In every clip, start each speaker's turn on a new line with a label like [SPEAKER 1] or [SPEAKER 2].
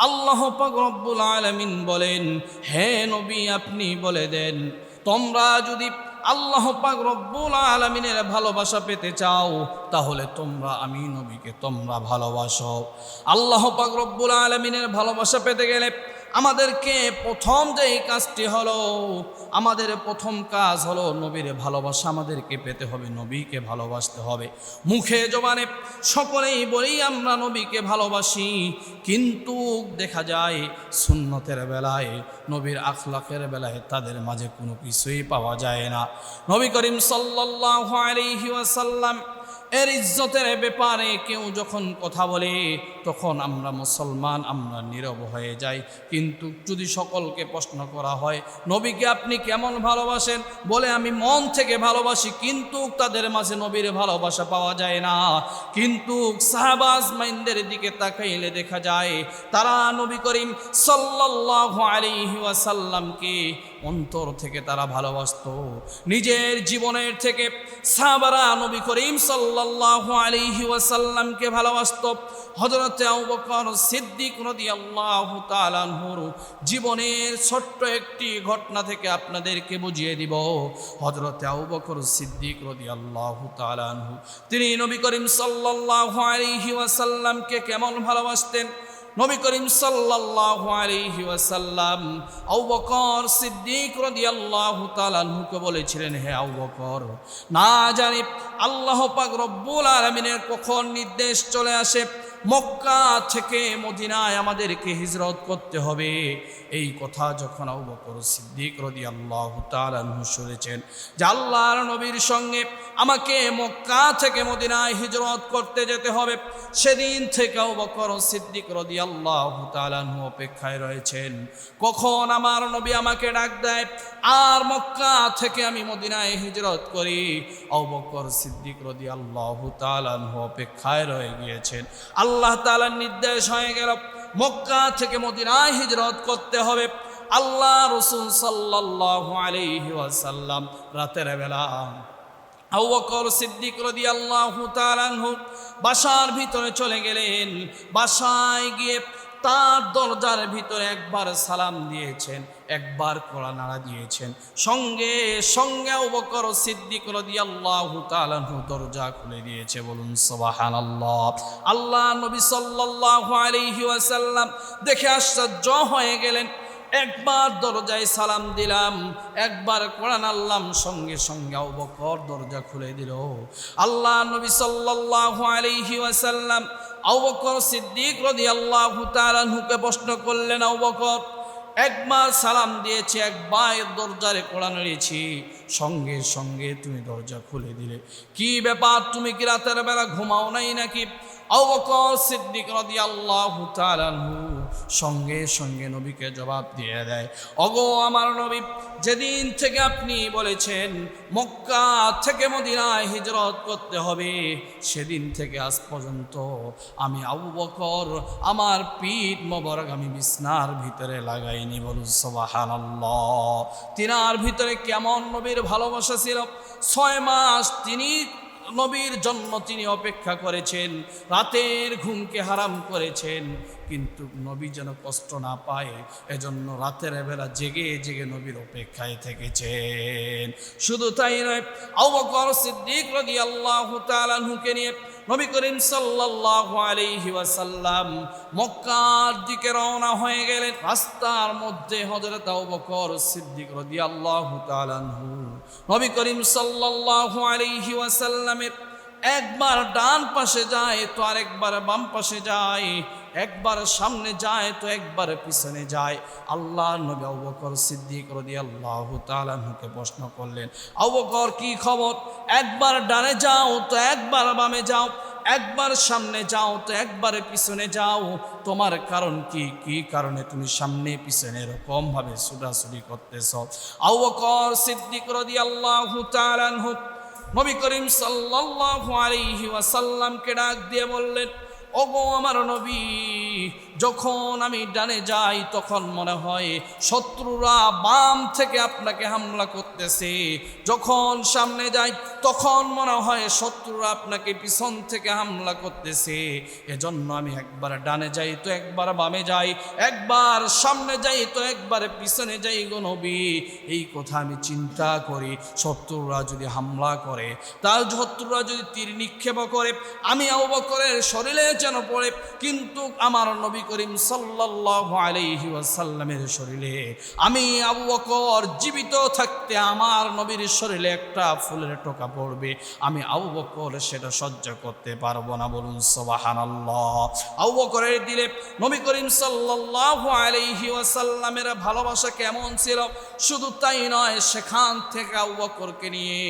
[SPEAKER 1] আল্লাহ পাক রব্বুল আলামিন বলেন, হে নবী, আপনি বলে দেন, তোমরা যদি আল্লাহ পাক রব্বুল আলমিনের ভালোবাসা পেতে চাও, তাহলে তোমরা, আমি নবীকে তোমরা ভালোবাসো। আল্লাহ পাক আলমিনের ভালোবাসা পেতে গেলে আমাদেরকে প্রথম যে কাজটি হলো, আমাদের প্রথম কাজ হলো নবীর ভালোবাসা আমাদেরকে পেতে হবে, নবীকে ভালোবাসতে হবে। মুখে, জবানে সকলেই বলেই আমরা নবীকে ভালোবাসি, কিন্তু দেখা যায় সুন্নতের বেলায়, নবীর আখলাকের বেলায় তাদের মাঝে কোনো কিছুই পাওয়া যায় না। নবী করিম সাল্লাল্লাহু আলাইহি ওয়াসাল্লাম এর ইজ্জতের ব্যাপারে কেউ যখন কথা বলে, তখন আমরা মুসলমান, আমরা নীরব হয়ে যাই। কিন্তু যদি সকলকে প্রশ্ন করা হয়, নবীকে আপনি কেমন ভালোবাসেন? বলে, আমি মন থেকে ভালোবাসি, কিন্তু তাদের মাঝে নবীর ভালোবাসা পাওয়া যায় না। কিন্তু সাহাবাজ মাইন্দের দিকে তাকাইলে দেখা যায়, তারা নবী করিম সাল্লাল্লাহু আলাইহি ওয়াসাল্লামকে অন্তর থেকে তারা ভালোবাসত। নিজের জীবনের থেকে সাবারা নবী করিম সাল্লাল্লাহু আলাইহি ওয়াসাল্লামকে ভালোবাসত। হযরতে আবু বকর সিদ্দিক রাদিয়াল্লাহু তাআলা আনহুর জীবনের ছোট্ট একটি ঘটনা থেকে আপনাদেরকে বুঝিয়ে দিব। হযরতে আবু বকর সিদ্দিক রাদিয়াল্লাহু তাআলা আনহু, তিনি নবী করিম সাল্লাল্লাহু আলাইহি ওয়াসাল্লামকে কেমন ভালোবাসতেন? নবী করিম সাল্লাল্লাহু আলাইহি ওয়াসাল্লাম আবু সিদ্দিক রাদিয়াল্লাহু তাআলা তালুকে বলেছিলেন, হে আউবকর বকর, না জানি আল্লাহ পাক রব্বুল আলামিনের কখন নির্দেশ চলে আসে মক্কা থেকে মদিনায় আমাদেরকে হিজরত করতে হবে। এই কথা যখন আবু বকর সিদ্দিক রাদিয়াল্লাহু তাআলা আনহু শুনেছেন যে আল্লাহর নবীর সঙ্গে আমাকে মক্কা থেকে মদিনায় হিজরত করতে যেতে হবে, সেদিন থেকে আবু বকর সিদ্দিক রাদিয়াল্লাহু তাআলা আনহু অপেক্ষায় রয়েছেন। কখন আমার নবী আমাকে ডাক দেয়, আর মক্কা থেকে আমি মদিনায় হিজরত করি? আবু বকর সিদ্দিক রাদিয়াল্লাহু তাআলা আনহু অপেক্ষায় রয়ে গিয়েছেন। আল্লাহ তাআলার নির্দেশ হয়ে গেল। মক্কা থেকে মদিনায় হিজরত করতে হবে। আল্লাহ রসুল ওয়াসাল্লাম রাতের বেলা সিদ্দিক আনহু বাসার ভিতরে চলে গেলেন। বাসায় গিয়ে তার দরজার ভিতরে একবার সালাম দিয়েছেন, একবার কড়া নাড়া দিয়েছেন। সঙ্গে সঙ্গে আবু বকর সিদ্দিক রাদিয়াল্লাহু তাআলা আনহু দরজা খুলে দিয়েছে, বলুন সুবহানাল্লাহ। আল্লাহ নবী সাল্লাল্লাহু আলাইহি ওয়াসাল্লাম দেখে আশ্চর্য হয়ে গেলেন। একবার দরজায় সালাম দিলাম, একবার কোরআন আল্লাম সঙ্গে সঙ্গে অবকর দরজা খুলে দিল। আল্লাহ নবী সাল্লাল্লাহু আলাইহি ওয়াসাল্লাম আবু বকর সিদ্দিক রদি আল্লাহ তালুকে প্রশ্ন করলেন আউবকর বকর একবার সালাম দিয়েছি একবার দরজারে কোড়া নিয়েছি সঙ্গে সঙ্গে তুমি দরজা খুলে দিলে। কি ব্যাপার? তুমি কি রাতের বেলা ঘুমাও নাই নাকি? সিদ্দিক সঙ্গে সঙ্গে নবীকে জবাব দিয়ে দেয় অগো আমার নবী, যেদিন থেকে আপনি বলেছেন মক্কা থেকে মদিনায় হিজরত করতে হবে, সেদিন থেকে আজ পর্যন্ত আমি আবু বকর, আমার পিঠ মোবারক আমি বিছনার ভিতরে লাগাইনি, বলুন সুবহানাল্লাহ। তিনার ভিতরে কেমন নবীর ভালোবাসা ছিল? ছয় মাস তিনি নবীর জন্ম তিনি অপেক্ষা করেছেন, রাতের ঘুমকে হারাম করেছেন, কিন্তু নবী যেন কষ্ট না পায়, এজন্য রাতের বেলা জেগে জেগে নবীর অপেক্ষায় থেকেছেন। শুধু তাই নয় আবকর সিদ্দিক রাদিয়াল্লাহু তাআলা হুকে নিয়ে নবী করিম সাল্লাল্লাহু আলাইহি ওয়াসাল্লাম মক্কার দিকে রওনা হয়ে গেলেন। রাস্তার মধ্যে হযরত আবু সিদ্দিক রাদিয়াল্লাহু তাআলা আনহু নবী করিম সাল্লাল্লাহু আলাইহি ওয়াসাল্লামের একবার ডান পাশে যায় তো আরেকবার বাম পাশে যায়, একবার সামনে যায় তো একবার পিছনে যায়। আল্লাহ নবী অবকর বকর সিদ্দিক রদি আল্লাহ তালকে প্রশ্ন করলেন অবকর কি খবর? একবার ডানে যাও তো একবার বামে যাও। একবার সামনে যাও তো একবার পিছনে যাও। তোমার কারণ কি? কি কারণে তুমি সামনে পিছনে এরকম ভাবে ছুটাছুটি করতেছ? আউ বকর সিদ্দিক তাআলা আনহু নবী করিম সাল্লাল্লাহু আলাইহি ওয়াসাল্লামকে ডাক দিয়ে বললেন, ওগো আমার নবী যখন আমি ডানে যাই, তখন মনে হয় শত্রুরা বাম থেকে আপনাকে হামলা করতেছে। যখন সামনে যাই, তখন মনে হয় শত্রুরা আপনাকে পিছন থেকে হামলা করতেছে। এজন্য আমি একবার ডানে যাই তো একবার বামে যাই, একবার সামনে যাই তো একবার পিছনে যাই গো নবী। এই কথা আমি চিন্তা করি, শত্রুরা যদি হামলা করে, তার শত্রুরা যদি তীর নিক্ষেপ করে, আমি আবু বকরের শরীরে যেন পড়ে, কিন্তু আমার নবী করিম সাল্লাল্লাহু আলাইহি শরীরে। আমি আবু বকর জীবিত থাকতে আমার নবীর শরীরে একটা ফুলের টোকা পড়বে। আমি আবু বকর সেটা সহ্য করতে পারব না, বলুন সুবহানাল্লাহ। আবু বকরের দিলে নবী করিম সাল্লাল্লাহু আলাইহি ওয়াসাল্লামের ভালোবাসা কেমন ছিল? শুধু তাই নয়, সেখান থেকে আবু বকরকে নিয়ে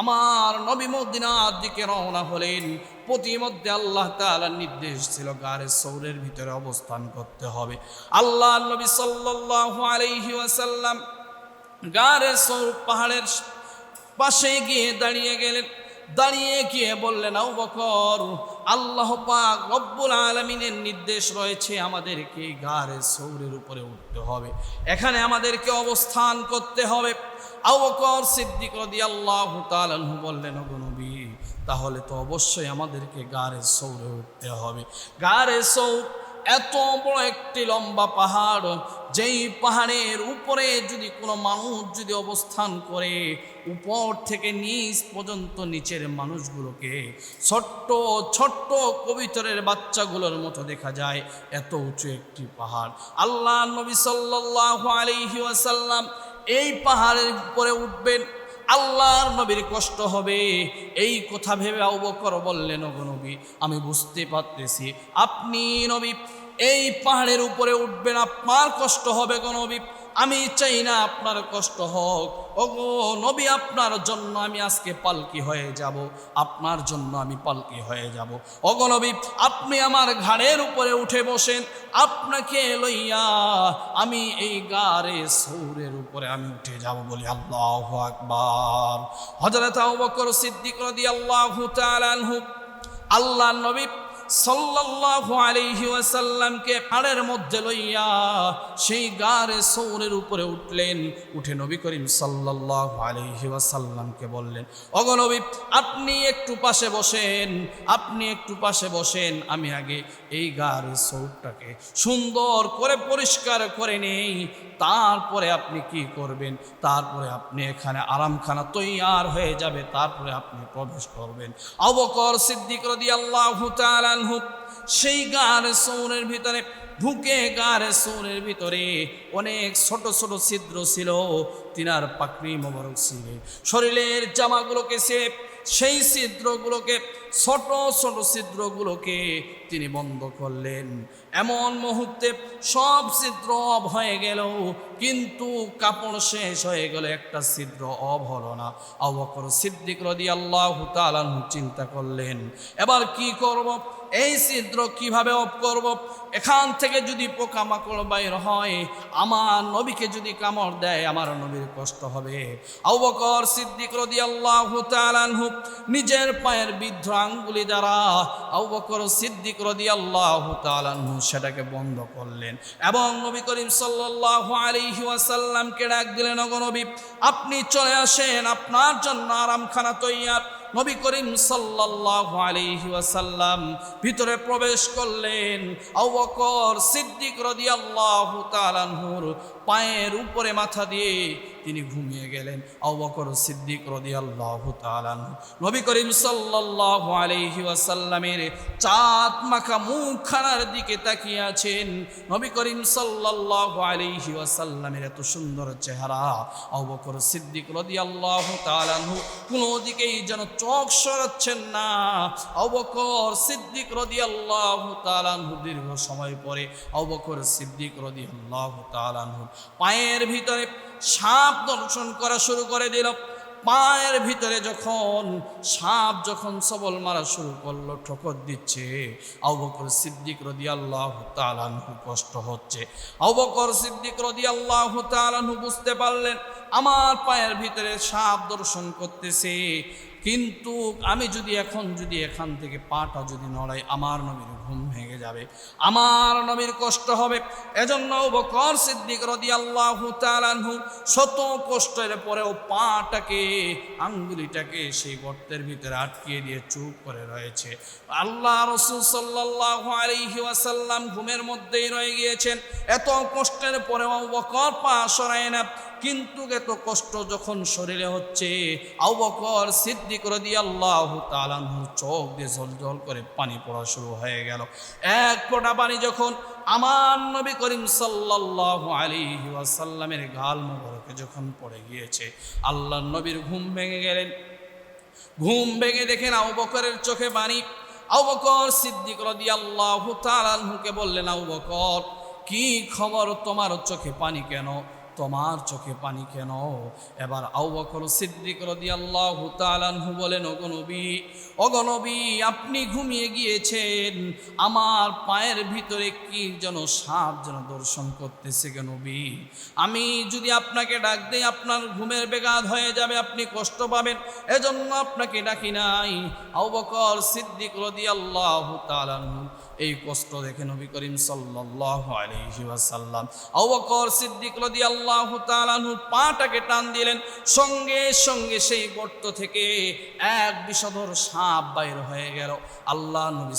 [SPEAKER 1] আমার নবী মদিনার দিকে রওনা হলেন। প্রতিমধ্যে আল্লাহ তাআলার নির্দেশ ছিল গারে সৌরের ভিতরে অবস্থান করতে হবে। আল্লাহ নবী সাল্লাল্লাহু আলাইহি ওয়াসাল্লাম গারে সৌর পাহাড়ের পাশে গিয়ে দাঁড়িয়ে গেলেন। দাঁড়িয়ে গিয়ে বললেন আউ বকর, আল্লাহ পাক রব্বুল আলমিনের নির্দেশ রয়েছে আমাদেরকে গারে সৌরের উপরে উঠতে হবে। এখানে আমাদেরকে অবস্থান করতে হবে। আউ বকর সিদ্দিক রদি আল্লাহ তালু বললেন নবী তাহলে তো অবশ্যই আমাদেরকে গারে সৌরে উঠতে হবে। গারে সৌর এত বড় একটি লম্বা পাহাড়, যেই পাহাড়ের উপরে যদি কোনো মানুষ যদি অবস্থান করে, উপর থেকে নিচ পর্যন্ত নিচের মানুষগুলোকে ছোট্ট ছোট্ট কবিতরের বাচ্চাগুলোর মতো দেখা যায়, এত উঁচু একটি পাহাড়। আল্লাহ নবী সাল্লাল্লাহু আলাইহি ওয়াসাল্লাম এই পাহাড়ের উপরে উঠবেন আল্লাহর নবীর কষ্ট হবে। এই কথা ভেবে অবকর বললেন নবী, আমি বুঝতে পারতেছি। আপনি নবী, এই পাহাড়ের উপরে উঠবেন, আপনার কষ্ট হবে গো নবী। আমি চাই না আপনার কষ্ট হোক। ওগো নবী, আপনার জন্য আমি আজকে পালকি হয়ে যাব। আপনার জন্য আমি পালকি হয়ে যাব। ওগো নবী, আপনি আমার ঘাড়ের উপরে উঠে বসেন। আপনাকে লইয়া আমি এই গারে সৌরের উপরে আমি উঠে যাব বলি আল্লাহ আকবার। হজরত সিদ্দিক তাআলা আনহু, আল্লাহ নবী সাল্লাল্লাহু আলাইহি ওয়াসাল্লামকে পাড়ের মধ্যে লইয়া সেই গারে সৌরের উপরে উঠলেন। উঠে নবী করিম সাল্লাল্লাহু আলাইহি ওয়াসাল্লামকে বললেন অগনবী আপনি একটু পাশে বসেন, আপনি একটু পাশে বসেন, আমি আগে এই গারে সৌরটাকে সুন্দর করে পরিষ্কার করে নেই। তারপরে আপনি কি করবেন? তারপরে আপনি এখানে আরামখানা তৈয়ার হয়ে যাবে, তারপরে আপনি প্রবেশ করবেন। অবকর সিদ্দিক রদি আল্লাহ তালানহু সেই গার সৌরের ভিতরে ঢুকে সৌরের ভিতরে অনেক ছোট ছোট ছিদ্র ছিল। তিনার পাকড়ি মোবারক ছিল। শরীরের জামাগুলোকে সে সেই ছিদ্রগুলোকে, ছোট ছোট ছিদ্রগুলোকে তিনি বন্ধ করলেন। এমন মুহূর্তে সব ছিদ্র অব হয়ে গেল, কিন্তু কাপড় শেষ হয়ে গেল, একটা ছিদ্র অব হলো না। অবকর সিদ্দিক রদি আল্লাহ তালানহু চিন্তা করলেন, এবার কি করব? এই ছিদ্র কীভাবে অফ করব? এখান থেকে যদি পোকামাকড় বাইর হয়, আমার নবীকে যদি কামড় দেয়, আমার নবীর কষ্ট হবে। আবকর সিদ্দিক রদি আল্লাহ তালানহু নিজের পায়ের বৃদ্ধ আঙ্গুলি দ্বারা আবকর সিদ্দিক রদি আল্লাহ তালানহু সেটাকে বন্ধ করলেন এবং নবী করিম সাল্লাল্লাহু আলাইহি ওয়াসাল্লামকে ডাক দিলেন অগনবী আপনি চলে আসেন, আপনার জন্য আরামখানা তৈয়ার। নবী করিম সাল্লাহ আলাইহি ওয়াসাল্লাম ভিতরে প্রবেশ করলেন। আবু সিদ্দিক সিদ্দিক রদিয়াল্লাহ তালানহুর পায়ের উপরে মাথা দিয়ে তিনি ঘুমিয়ে গেলেন। আবু বকর সিদ্দিক রাদিয়াল্লাহু তাআলা নবী করিম সাল্লাল্লাহু আলাইহি ওয়াসাল্লামের চাঁদ মাখা মুখখানার দিকে তাকিয়ে আছেন। নবী করিম সাল্লাল্লাহু আলাইহি ওয়াসাল্লামের এত সুন্দর চেহারা। আবু বকর সিদ্দিক রাদিয়াল্লাহু তাআলা কোনো দিকেই যেন চোখ সরাচ্ছেন না। অবকর সিদ্দিক রদি আল্লাহ তালানহু দীর্ঘ সময় পরে অবকর সিদ্দিক রদি আল্লাহ তালানহু পায়ের ভিতরে সাপ দর্শন করা শুরু করে দিল। পায়ের ভিতরে যখন সাপ যখন সবল মারা শুরু করল, ঠকর দিচ্ছে। অবকর সিদ্দিক রদি আল্লাহ তালানহু কষ্ট হচ্ছে। অবকর সিদ্দিক রদি আল্লাহ তালানহু বুঝতে পারলেন, আমার পায়ের ভিতরে সাপ দর্শন করতেছে। কিন্তু আমি যদি এখন, যদি এখান থেকে পাটা যদি নড়াই, আমার নবীর ঘুম ভেঙে যাবে। আমার নবীর কষ্ট হবে। এজন্য বকর সিদ্দিক রদি আল্লাহ তালানহু শত কষ্টের পরেও পাটাকে, আঙ্গুলিটাকে সেই গর্তের ভিতরে আটকিয়ে দিয়ে চুপ করে রয়েছে। আল্লাহ রসুল সাল্লাহ আলহি ওয়াসাল্লাম ঘুমের মধ্যেই রয়ে গিয়েছেন। এত কষ্টের পরেও বকর পা সরায় না। কিন্তু এত কষ্ট যখন শরীরে হচ্ছে আউ বকর সিদ্দিক রদি আল্লাহ তালানহু চোখ দিয়ে জল জল করে পানি পড়া শুরু হয়ে গেল। এক ফোঁটা পানি যখন আমার নবী করিম সাল্লাহ আলী ওয়াসাল্লামের গাল মোবারকে যখন পড়ে গিয়েছে আল্লাহ নবীর ঘুম ভেঙে গেলেন। ঘুম ভেঙে দেখেন আউ বকরের চোখে পানি। আউ বকর সিদ্দিক রদি আল্লাহ তালানহুকে বললেন আউ বকর, কি খবর তোমার চোখে পানি কেন? তোমার চোখে পানি কেন? এবার আউ বকর সিদ্দিক রদি আল্লাহ তালানহু বলেন অগনবী অগনবী আপনি ঘুমিয়ে গিয়েছেন। আমার পায়ের ভিতরে কি যেন সাপ যেন দর্শন করতেছে নবী। আমি যদি আপনাকে ডাক দিই, আপনার ঘুমের বেগাদ হয়ে যাবে, আপনি কষ্ট পাবেন। এজন্য আপনাকে ডাকি নাই। আউ বকর সিদ্দিক রদি আল্লাহ তালানহু এই কষ্ট দেখে নবী করিম সাল্লাহ আলহি ওয়াসাল্লাম পাটাকে টান দিলেন। সঙ্গে সঙ্গে সেই গর্ত থেকে এক বিষধর সাপ বাইর হয়ে গেল। আল্লাহ নবী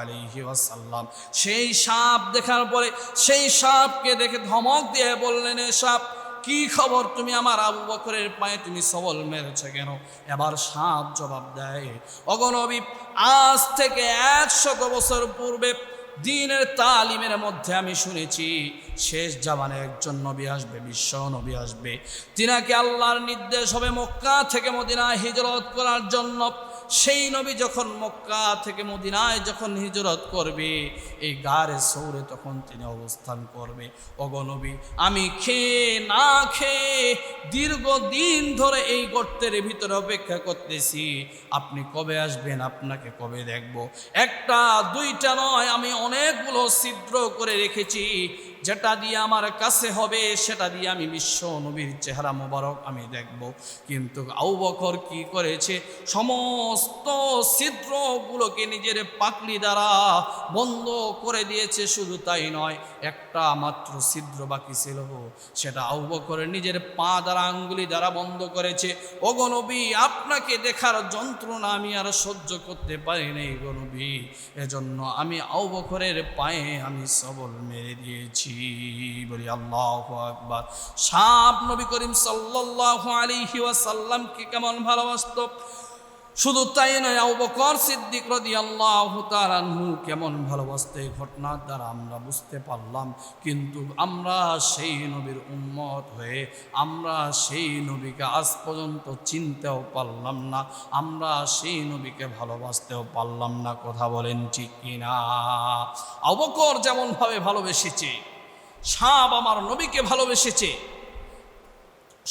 [SPEAKER 1] আলহি ওয়াসাল্লাম সেই সাপ দেখার পরে সেই সাপকে দেখে ধমক দিয়ে বললেন সাপ কি খবর? তুমি আমার আবু বকরের পায়ে তুমি সবল মেরেছে কেন? এবার সাপ জবাব দেয় অগনবী আজ থেকে একশত বছর পূর্বে দিনের তালিমের মধ্যে আমি শুনেছি, শেষ জামানে একজন নবী আসবে, বিশ্ব নবী আসবে। তিনাকে আল্লাহর নির্দেশ হবে মক্কা থেকে মদিনা হিজরত করার জন্য। সেই নবী যখন মক্কা থেকে মদিনায় যখন হিজরত করবে, এই গারে সৌরে তখন তিনি অবস্থান করবে। অগনবী আমি খেয়ে না খেয়ে দীর্ঘদিন ধরে এই গর্তের ভিতরে অপেক্ষা করতেছি। আপনি কবে আসবেন? আপনাকে কবে দেখব? একটা, দুইটা নয়, আমি অনেকগুলো ছিদ্র করে রেখেছি। যেটা দিয়ে আমার কাছে হবে, সেটা দিয়ে আমি বিশ্ব নবীর চেহারা মোবারক আমি দেখব। কিন্তু আউ বকর কি করেছে? সমস্ত ছিদ্রগুলোকে নিজের পাকলি দ্বারা বন্ধ করে দিয়েছে, শুধু তাই নয়, একটা মাত্র ছিদ্র বাকি ছিল। সেটা আউ নিজের পা দ্বারা, আঙ্গুলি দ্বারা বন্ধ করেছে। ও গনবী আপনাকে দেখার যন্ত্রণা আমি আর সহ্য করতে পারি নাই গনবী এজন্য আমি আউ বকরের পায়ে আমি সবল মেরে দিয়েছি। বলি, আল্লাহ আকবার। সাপ নবী করিম সাল্লাহ আলিহি ওয়াসাল্লামকে কেমন ভালোবাসত? শুধু তাই নয়, আবু বকর সিদ্দিক রাদিয়াল্লাহু তাআলা আনহু কেমন ভালোবাসতে এই ঘটনার দ্বারা আমরা বুঝতে পারলাম। কিন্তু আমরা সেই নবীর উন্মত হয়ে আমরা সেই নবীকে আজ পর্যন্ত চিনতেও পারলাম না। আমরা সেই নবীকে ভালোবাসতেও পারলাম না, কথা বলেন ঠিক কিনা? অবকর বকর যেমনভাবে ভালোবেসেছে সাপ আমার নবীকে ভালোবেসেছে।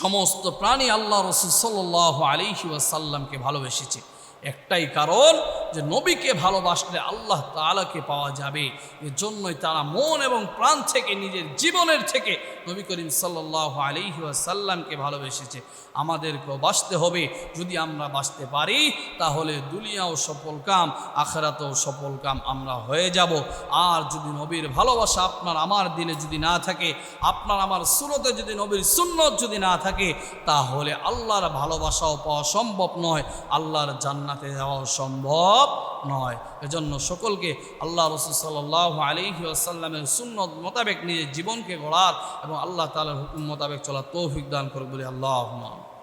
[SPEAKER 1] সমস্ত প্রাণী আল্লাহ রসুল সাল্লাহ আলিহি ওয়াসাল্লামকে ভালোবেসেছে। একটাই কারণ যে নবীকে ভালোবাসলে আল্লাহ তালাকে পাওয়া যাবে। এর জন্যই তারা মন এবং প্রাণ থেকে নিজের জীবনের থেকে নবী করিম সাল্লাহ আলিহি সাল্লামকে ভালোবেসেছে। আমাদেরকেও বাঁচতে হবে। যদি আমরা বাঁচতে পারি, তাহলে দুনিয়াও সফল কাম, আখরাতেও সফল কাম আমরা হয়ে যাব। আর যদি নবীর ভালোবাসা আপনার আমার দিলে যদি না থাকে, আপনার আমার সুরতে যদি নবীর সুন্নত যদি না থাকে, তাহলে আল্লাহর ভালোবাসাও পাওয়া সম্ভব নয়। আল্লাহর জান্নাতে যাওয়াও সম্ভব নয়। এজন্য সকলকে আল্লাহ রসুল সাল্লাহ আলিহি আসাল্লামের সুন্নত মোতাবেক নিজের জীবনকে গড়ার এবং আল্লাহ তালার হুকুম মোতাবেক চলার তৌফিক দান করে বলে আল্লাহ